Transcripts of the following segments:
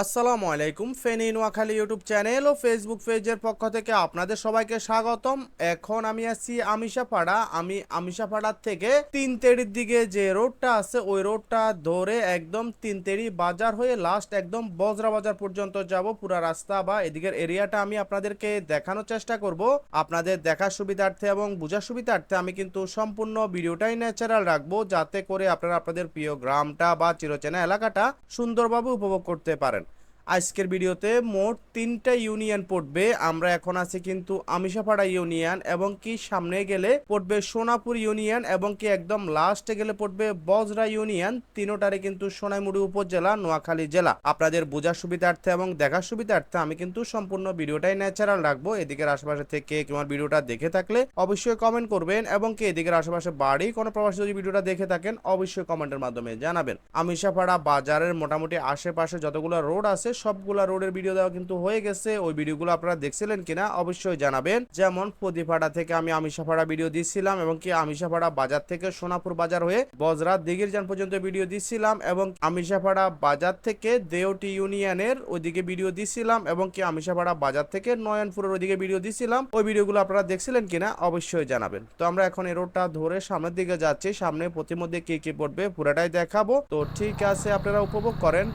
আসসালামু আলাইকুম, Feni Noakhali YouTube channel ও ফেসবুক পেজের পক্ষ থেকে আপনাদের সবাইকে স্বাগতম। এখন আমি আছি আমিষাপাড়া। আমি আমিষাপাড়ার থেকে তিন তেড়ির দিকে যে রোডটা আছে, ওই রোডটা ধরে একদম তিন তেড়ি বাজার হয়ে লাস্ট একদম বজরা বাজার পর্যন্ত যাব। পুরা রাস্তা বা এদিকের এরিয়াটা আমি আপনাদেরকে দেখানোর চেষ্টা করব। আপনাদের দেখার সুবিধার্থে এবং বোঝার সুবিধার্থে আমি কিন্তু সম্পূর্ণ ভিডিওটাই ন্যাচারাল রাখব, যাতে করে আপনারা আপনাদের প্রিয় গ্রামটা বা চিরচেনা এলাকাটা সুন্দরভাবে উপভোগ করতে পারেন। আজকের ভিডিওতে মোট তিনটা ইউনিয়ন পড়বে। আমরা এখন আছি কিন্তু আমিষাপাড়া ইউনিয়ন এবং কি সামনে গেলে পড়বে সোনাপুর ইউনিয়ন এবং কি একদম লাস্টে গেলে পড়বে বজরা ইউনিয়ন। তিনোটারে কিন্তু সোনাইমুড়ি উপজেলা, নোয়াখালী জেলা। আপনাদের বোঝার সুবিধার্থে এবং দেখার সুবিধার্থে আমি কিন্তু সম্পূর্ণ ভিডিওটাই ন্যাচারাল রাখব। এদিকের আশেপাশে থেকে তোমার ভিডিওটা দেখে থাকলে অবশ্যই কমেন্ট করবেন এবং কি এদিকের আশেপাশে বাড়ি কোনো প্রবাসী যদি ভিডিওটা দেখে থাকেন, অবশ্যই কমেন্টের মাধ্যমে জানাবেন। আমিষাপাড়া বাজারের মোটামুটি আশেপাশে যতগুলো রোড আছে সবগুলা রোডের ভিডিও দেওয়া কিন্তু হয়ে গেছে। ওই ভিডিওগুলো আপনারা দেখছিলেন কিনা অবশ্যই জানাবেন। যেমন প্রদীপাড়া থেকে আমি আমিষাপাড়া ভিডিও দিচ্ছিলাম এবং কি আমিষাপাড়া বাজার থেকে সোনাপুর বাজার হয়ে বজরা দিঘির যান পর্যন্ত ভিডিও দিচ্ছিলাম এবং আমিষাপাড়া বাজার থেকে দেওটি ইউনিয়নের ওইদিকে ভিডিও দিচ্ছিলাম এবং কি আমিষাপাড়া বাজার থেকে নয়নপুরের ওইদিকে ভিডিও দিচ্ছিলাম। ওই ভিডিওগুলো আপনারা দেখছিলেন কিনা অবশ্যই জানাবেন। তো আমরা এখন এই রোডটা ধরে সামনের দিকে যাচ্ছি। সামনে প্রতিমধ্যে কি কি পড়বে পুরাটাই দেখাবো। তো ঠিক আছে, আপনারা উপভোগ করেন।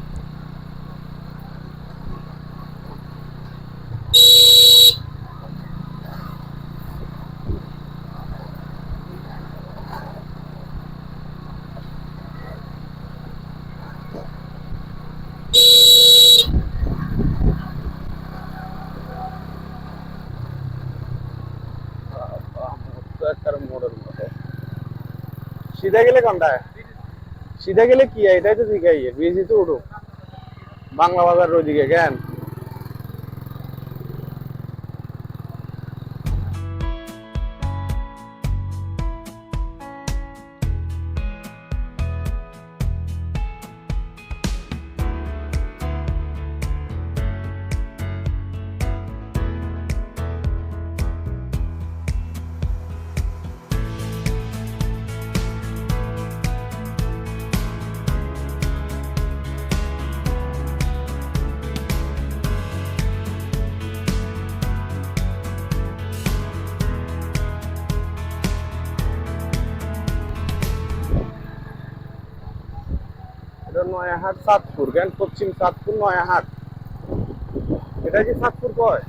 সিধা গেলে কোনটা? সিধা গেলে কি? এটাই তো শিখাই। বিএসি তো উঠো বাংলা বাজার ওইদিকে কেন? নয়াহাট সাতপুর গ্যান পশ্চিম সাতপুর নয়াহাট। এটা কি সাতপুর কয়?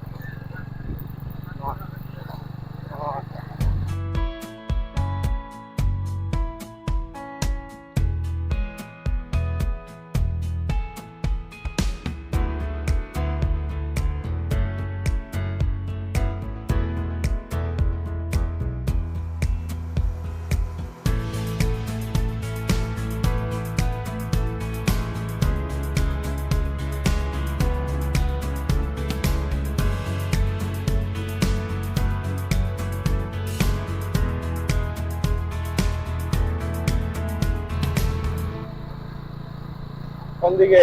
কোন দিকে?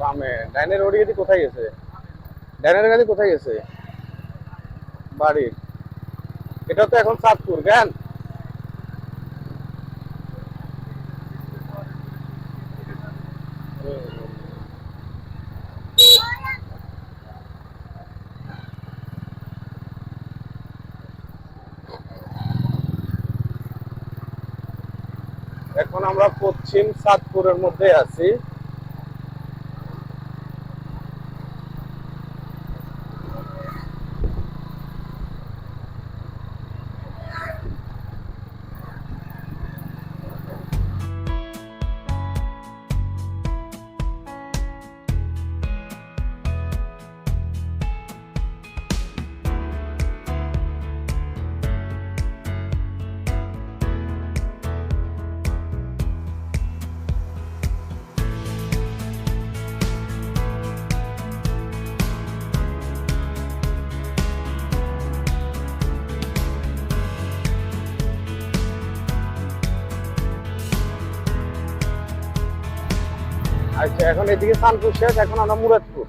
বামে। ডাইনের ওড়ি গাড়ি কোথায় গেছে? ডাইনের গাড়ি কোথায় গেছে? বাড়ি। এটা তো এখন সাতপুর কেন এখন আমরা পশ্চিম সাতপুরের মধ্যে আছি। আচ্ছা এখন এদিকে সানপুর শেষ, এখন আমরা মুরাদপুর।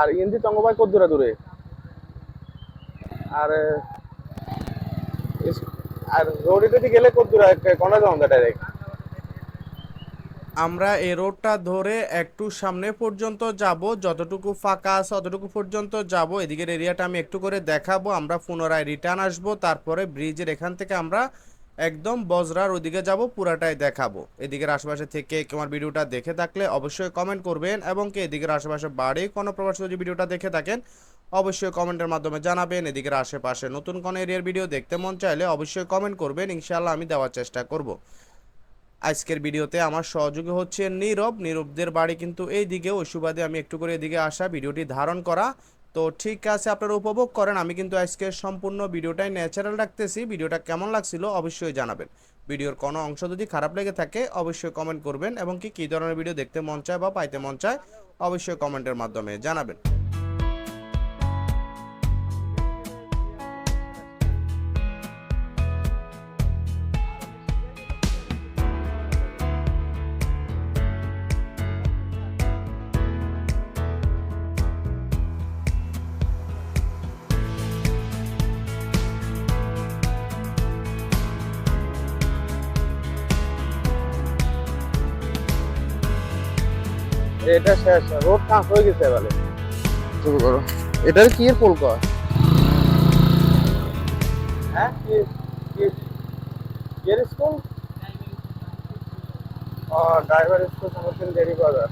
আর ইন্দি কত দূরে দূরে? আর আর গেলে কত দূরে? ডাইরেক্ট আমরা এই রোডটা ধরে একটু সামনে পর্যন্ত যাব, যতটুকু ফাঁকা আছে ততটুকু পর্যন্ত যাব। এদিকের এরিয়াটা আমি একটু করে দেখাবো, আমরা পুনরায় রিটার্ন আসব, তারপরে ব্রিজের এখান থেকে আমরা একদম বজরার ওদিকে যাব, পুরাটাই দেখাবো। এদিকের আশেপাশে থেকে আমার ভিডিওটা দেখে থাকলে অবশ্যই কমেন্ট করবেন এবং কি এদিকের আশেপাশে বাড়ি কোনো প্রবাসী যদি ভিডিওটা দেখে থাকেন, অবশ্যই কমেন্টের মাধ্যমে জানাবেন। এদিকের আশেপাশে নতুন কোনো এরিয়ার ভিডিও দেখতে মন চাইলে অবশ্যই কমেন্ট করবেন, ইনশাআল্লাহ আমি দেওয়ার চেষ্টা করব। আজকের ভিডিওতে আমার সহযোগী হচ্ছে নীরব। নীরবদের বাড়ি কিন্তু এই দিকে ওই সুবাদে আমি একটু করে এদিকে আসা, ভিডিওটি ধারণ করা তো ঠিক আছে, আপনারা উপভোগ করেন। আমি কিন্তু আজকে সম্পূর্ণ ভিডিওটাই ন্যাচারাল রাখতেছি। ভিডিওটা কেমন লাগছিল অবশ্যই জানাবেন। ভিডিওর কোনো অংশ যদি খারাপ লেগে থাকে, অবশ্যই কমেন্ট করবেন এবং কি, কী ধরনের ভিডিও দেখতে মন চায় বা পাইতে মন চায়, অবশ্যই কমেন্টের মাধ্যমে জানাবেন। শেষ রোড কাজ হয়ে গেছে এবারে। শুরু করো। এটার কি এর পোল কর হ্যাঁ কি কি কি এর স্কুল ও ড্রাইভার স্কুল সমর্থন দেরি বাজার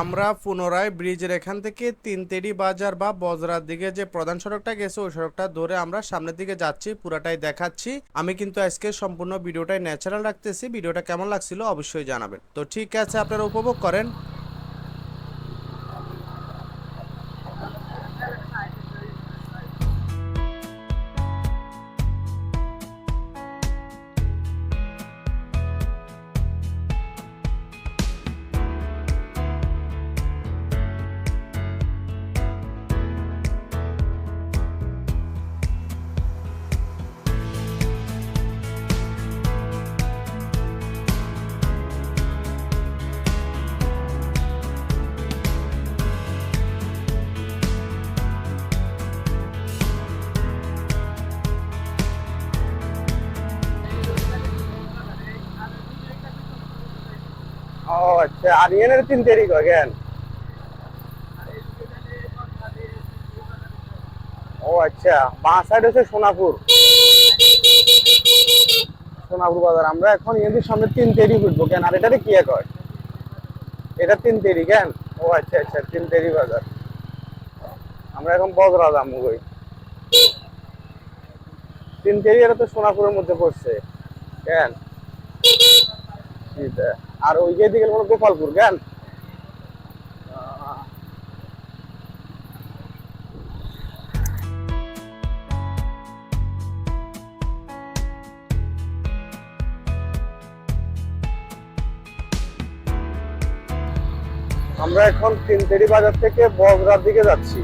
আমরা পুনরায় ব্রিজের এখান থেকে তিনতেড়ি বাজার বা বজরার দিকে যে প্রধান সড়কটা গেছে, ওই সড়কটা ধরে আমরা সামনের দিকে যাচ্ছি, পুরাটাই দেখাচ্ছি। আমি কিন্তু আজকে সম্পূর্ণ ভিডিওটাই ন্যাচারাল রাখতেছি। ভিডিওটা কেমন লাগছিল অবশ্যই জানাবেন। তো ঠিক আছে, আপনারা উপভোগ করেন। ও আচ্ছা। আর এনের তিন তারিখ কেন? ও আচ্ছা। বাঁ সাইড হচ্ছে সোনাপুর। সোনাপুর বাজার। আমরা এখন এদের সামনে তিন তেরি উঠবো, কেন? আর এটাতে কি কয়? এটা তিন তেরি কেন? ও আচ্ছা আচ্ছা তিন তেরি বাজার। আমরা এখন বজরা যাব, কই? তিন তেরি এটা তো সোনাপুরের মধ্যে পড়ছে, কেন। আর ওই যে দিকে কোনো গোপালপুর কেন আমরা এখন তিনতেরি বাজার থেকে বগরার দিকে যাচ্ছি।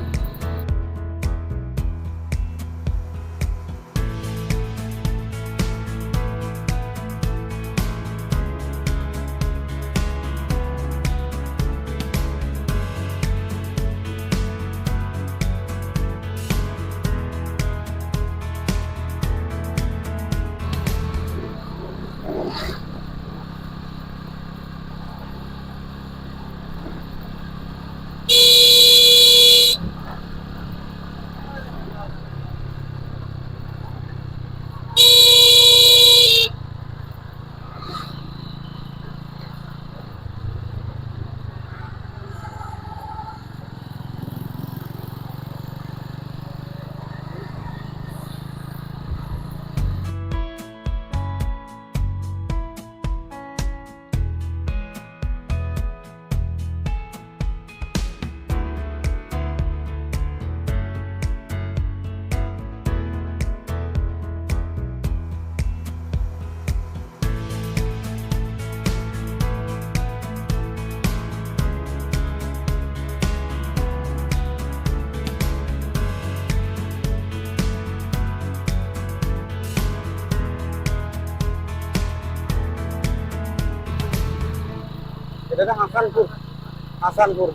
এটা হাসানপুর।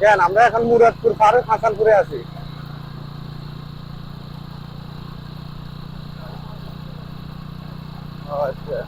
কেন? আমরা এখন মুরাদপুর ফারুক হাসানপুরে আছি ও আচ্ছা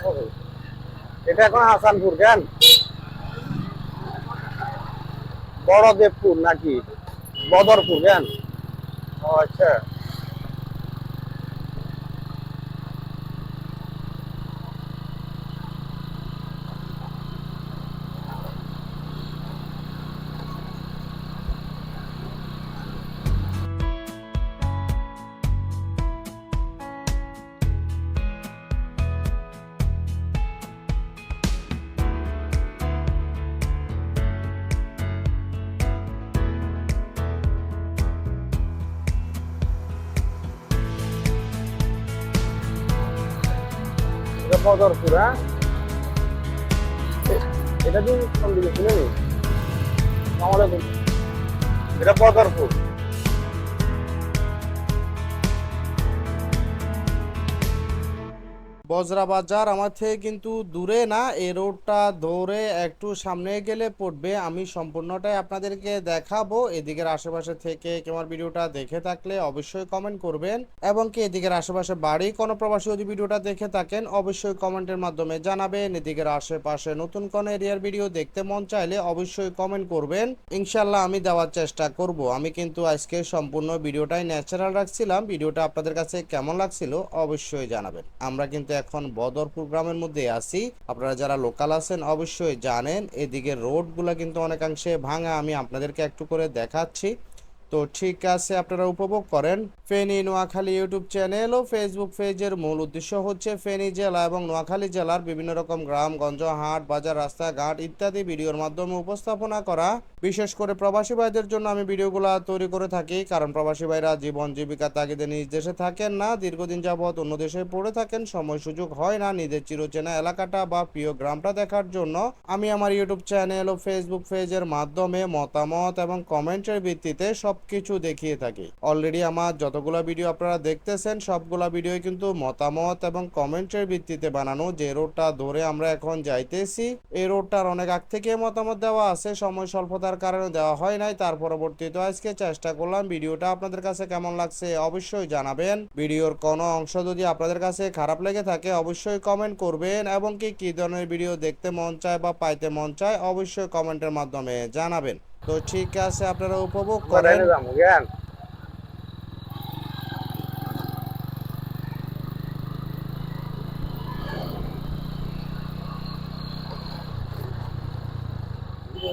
ও, এটা এখন হাসানপুর কেন বড়দেবপুর নাকি? বদরপুর কেন আচ্ছা। এটা বদরপুর হ্যাঁ? এটা দিন কোন দিকে ছিল নি এটা বদরপুর বজরা বাজার আমার থেকে কিন্তু দূরে না এ রোডটা ধরে একটু সামনে গেলে পড়বে। আমি সম্পূর্ণটাই আপনাদেরকে দেখাবো। এদিকের আশেপাশে থেকে কেমন ভিডিওটা দেখে থাকলে অবশ্যই কমেন্ট করবেন। এবং কি এদিকের আশেপাশে বাড়ি কোনো প্রবাসী যদি ভিডিওটা দেখে থাকেন, অবশ্যই কমেন্টের মাধ্যমে জানাবেন। এদিকের আশেপাশে নতুন কোন এরিয়ার ভিডিও দেখতে মন চাইলে অবশ্যই কমেন্ট করবেন। ইনশাল্লাহ আমি দেওয়ার চেষ্টা করব। আমি কিন্তু আজকে সম্পূর্ণ ভিডিওটাই ন্যাচারাল রাখছিলাম। ভিডিওটা আপনাদের কাছে কেমন লাগছিল অবশ্যই জানাবেন। আমরা কিন্তু এখন বদরপুর গ্রামের মধ্যে আছি। আপনারা যারা লোকাল আছেন, অবশ্যই জানেন, এদিকে রোডগুলো কিন্তু অনেকাংশে ভাঙা। আমি আপনাদেরকে একটু করে দেখাচ্ছি। তো ঠিক আছে, আপনারা উপভোগ করেন। ফেনী নোয়াখালী ইউটিউব চ্যানেল ও ফেসবুক পেজের মূল উদ্দেশ্য হচ্ছে ফেনী জেলা এবং নোয়াখালী জেলার বিভিন্ন রকম গ্রাম, গঞ্জ, হাট, বাজার, রাস্তাঘাট ইত্যাদি ভিডিওর মাধ্যমে উপস্থাপনা করা। বিশেষ করে প্রবাসী ভাইদের জন্য আমি ভিডিওগুলো তৈরি করে থাকি, কারণ প্রবাসী ভাইরা জীবন, জীবিকা তাগিদে নিজ দেশে থাকেন না, দীর্ঘদিন যাবৎ অন্য দেশে পড়ে থাকেন, সময় সুযোগ হয় না নিজের চিরচেনা এলাকাটা বা প্রিয় গ্রামটা দেখার জন্য। আমি আমার ইউটিউব চ্যানেল ও ফেসবুক পেজের মাধ্যমে মতামত এবং কমেন্টের ভিত্তিতে সবকিছু দেখিয়ে থাকি। অলরেডি আমার যতগুলো ভিডিও আপনারা দেখতেছেন, সবগুলা ভিডিও কিন্তু মতামত এবং কমেন্টের ভিত্তিতে বানানো। যে রোডটা ধরে আমরা এখন যাইতেছি, এই রোডটার অনেক আগ থেকে মতামত দেওয়া আছে, সময় স্বল্পতার কারণে দেওয়া হয় নাই। তার পরবর্তীতে আজকে চেষ্টা করলাম ভিডিওটা আপনাদের কাছে কেমন লাগছে অবশ্যই জানাবেন। ভিডিওর কোনো অংশ যদি আপনাদের কাছে খারাপ লেগে থাকে অবশ্যই কমেন্ট করবেন এবং কি কি ধরনের ভিডিও দেখতে মন চায় বা পাইতে মন চায় অবশ্যই কমেন্টের মাধ্যমে জানাবেন। তো ঠিক আছে আপনারা উপভোগ করেন।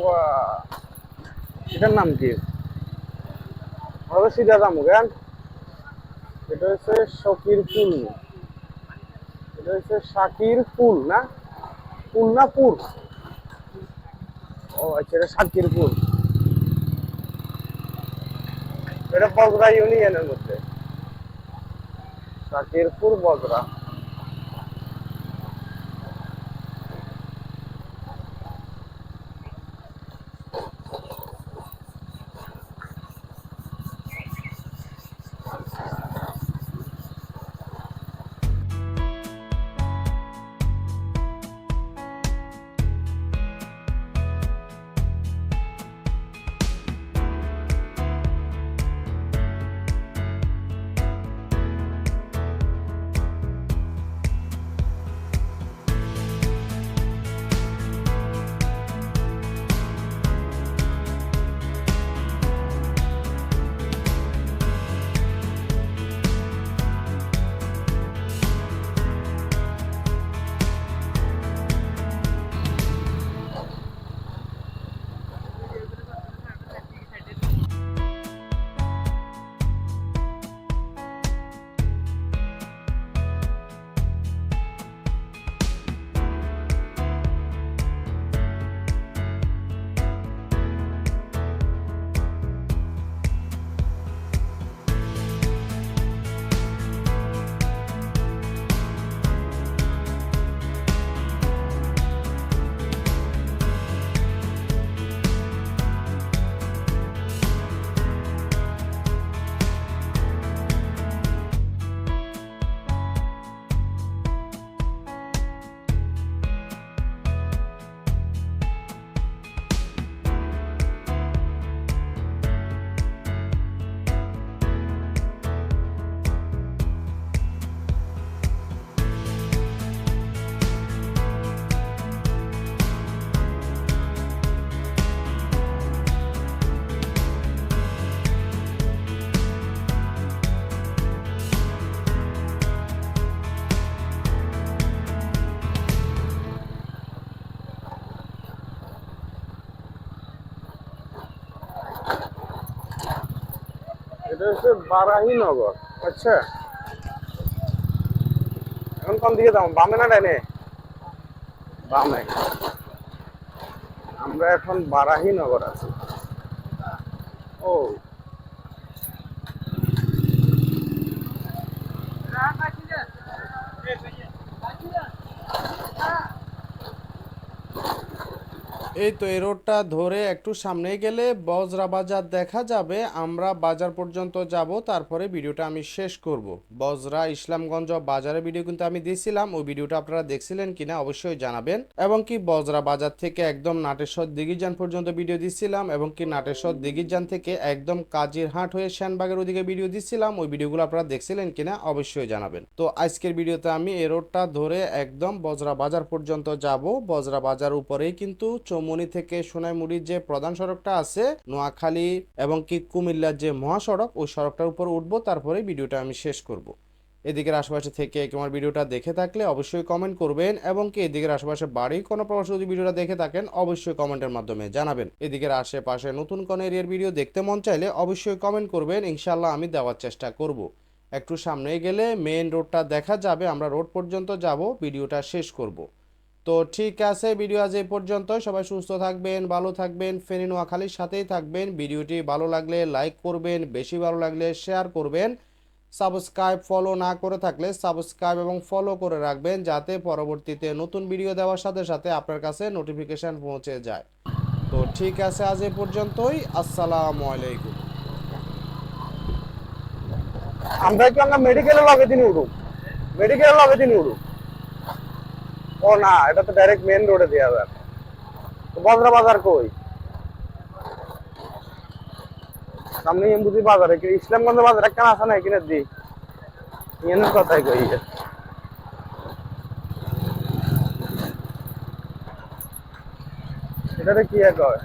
বাহ! এটার নাম কি? আমরা সিধা এটা হচ্ছে শকির ফুল। এটা হচ্ছে শাকির ফুল, না? ফুল না পুর? ও আচ্ছা এটা শাকির ফুল। এটা বজরা ইউনিয়নের মধ্যে। শাকিরপুর বজরা এটা হচ্ছে বারাহিনগর আচ্ছা। এখন কোন দিকে যাব? বামে না ডাইনে বামে। আমরা এখন বারাহিনগর আছি। ও এই তো এই রোডটা ধরে একটু সামনে গেলে বজরা বাজার দেখা যাবে। আমরা বাজার পর্যন্ত যাব, তারপরে ভিডিওটা আমি শেষ করব। বজরা ইসলামগঞ্জ বাজারের ভিডিও কিন্তু আমি দিয়েছিলাম ওই ভিডিওটা আপনারা দেখছিলেন কিনা অবশ্যই জানাবেন। এবং কি বজরা বাজার থেকে একদম নাটেশ্বর দিঘিজান পর্যন্ত ভিডিও দিচ্ছিলাম এবং কি নাটেশ্বর দিঘিজান থেকে একদম কাজির হাট হয়ে শ্যানবাগের ওদিকে ভিডিও দিচ্ছিলাম ওই ভিডিওগুলো আপনারা দেখছিলেন কিনা অবশ্যই জানাবেন। তো আজকের ভিডিওতে আমি এই রোডটা ধরে একদম বজরা বাজার পর্যন্ত যাব। বজরা বাজার উপরেই কিন্তু চৌমনি থেকে সোনাইমুড়ির যে প্রধান সড়কটা আছে, নোয়াখালী এবং কি কুমিল্লার যে মহাসড়ক, ওই সড়কটার উপর উঠবো তারপরে ভিডিওটা আমি শেষ করব। এদিকের আশেপাশে থেকে আমার ভিডিওটা দেখে থাকলে অবশ্যই কমেন্ট করবেন এবং কি এদিকের আশেপাশে বাড়ি কোনো প্রবাসী যদি ভিডিওটা দেখে থাকেন, অবশ্যই কমেন্টের মাধ্যমে জানাবেন। এদিকের আশেপাশে নতুন কোনো এরিয়ার ভিডিও দেখতে মন চাইলে অবশ্যই কমেন্ট করবেন ইনশাল্লাহ আমি দেওয়ার চেষ্টা করব। একটু সামনে গেলে মেন রোডটা দেখা যাবে, আমরা রোড পর্যন্ত যাব ভিডিওটা শেষ করব। তো ঠিক আছে, ভিডিও আজ এই পর্যন্ত সবাই সুস্থ থাকবেন, ভালো থাকবেন, ফেনী নোয়াখালীর সাথেই থাকবেন। ভিডিওটি ভালো লাগলে লাইক করবেন, বেশি ভালো লাগলে শেয়ার করবেন। সাবস্ক্রাইব, ফলো না করে থাকলে সাবস্ক্রাইব এবং ফলো করে রাখবেন যাতে পরবর্তীতে নতুন ভিডিও দেওয়ার সাথে সাথে আপনার কাছে নোটিফিকেশন পৌঁছে যায়। তো ঠিক আছে, আজ এ পর্যন্তই। আসসালামু আলাইকুম। আমরা কি আমরা মেডিকেলের লগে দিন উঠুক মেডিকেলের লগে দিন উঠুক ও না, এটা তো ডাইরেক্ট মেন রোডে দেওয়া তো বজরা বাজার কই? সামনে এমবুজি বাজারে কি ইসলামগঞ্জ বাজার কেন আছে নাই কিনে দি। এনের কথাই কই এটাতে কি এক হয়